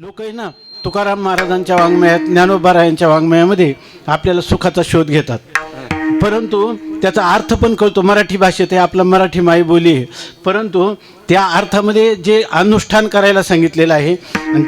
लोक आहे ना तुकाराम महाराजांच्या वाङ्मयात ज्ञानोबारायांच्या वाङ्मयामध्ये आपल्याला सुखाचा शोध घेतात. परंतु त्याचा अर्थ पण कळतो. मराठी भाषेत आहे आपलं मराठी मायबोली आहे. परंतु त्या अर्थामध्ये जे अनुष्ठान करायला सांगितलेलं आहे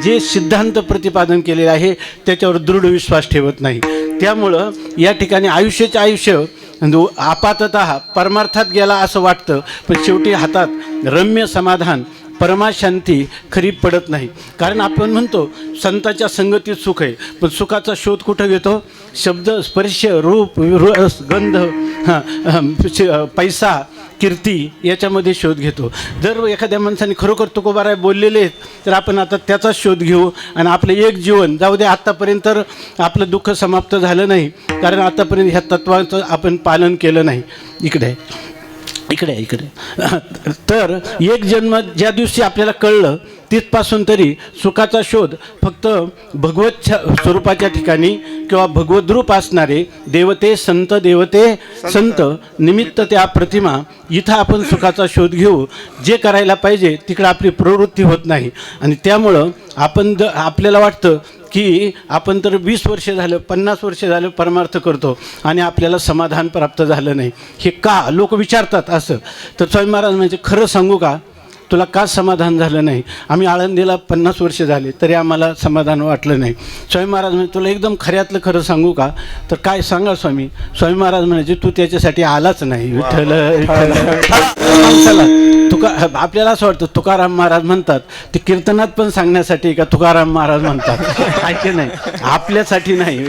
जे सिद्धांत प्रतिपादन केलेलं आहे त्याच्यावर दृढ विश्वास ठेवत नाही. त्यामुळं या ठिकाणी आयुष्याचे आयुष्य म्हणजे आपातत परमार्थात गेला असं वाटतं पण शेवटी हातात रम्य समाधान परमाशांती खरी पडत नाही. कारण आपण म्हणतो संताच्या संगतीत सुख आहे. पण सुखाचा शोध कुठं घेतो? शब्द स्पर्श रूप रस गंध हां श- पैसा कीर्ती याच्यामध्ये शोध घेतो. जर एखाद्या माणसाने खरोखर तुकोबाराय बोललेले आहेत तर आपण आता त्याचा शोध घेऊ आणि आपलं एक जीवन. जाऊ दे आत्तापर्यंत तर आपलं दुःख समाप्त झालं नाही. कारण आत्तापर्यंत ह्या तत्वाचं आपण पालन केलं नाही. इकडे. इकडे इकडे. तर एक जन्म ज्या दिवशी आपल्याला कळलं तिथपासून तरी सुखाचा शोध फक्त भगवत स्वरूपाच्या ठिकाणी किंवा भगवद्रूप असणारे देवते संत देवते संत निमित्त त्या प्रतिमा इथं आपण सुखाचा शोध घेऊ. जे करायला पाहिजे तिकडं आपली प्रवृत्ती होत नाही. आणि त्यामुळं आपण ज आपल्याला वाटतं की आपण तर वीस वर्ष झालं पन्नास वर्ष झालं परमार्थ करतो आणि आपल्याला समाधान प्राप्त झालं नाही. हे का? लोक विचारतात असं. तर स्वामी महाराज म्हणजे खरं सांगू का? तुला का समाधान झालं नाही? आम्ही आळंदीला पन्नास वर्ष झाले तरी आम्हाला समाधान वाटलं नाही. स्वामी महाराज म्हणजे तुला एकदम खऱ्यातलं खरं सांगू का? तर काय सांगा स्वामी? स्वामी महाराज म्हणायचे तू त्याच्यासाठी आलाच नाही विठ्ठल तुका आपल्याला असं वाटतं तुकाराम महाराज म्हणतात ते कीर्तनात पण सांगण्यासाठी का तुकाराम महाराज म्हणतात? ऐके नाही? आपल्यासाठी नाही.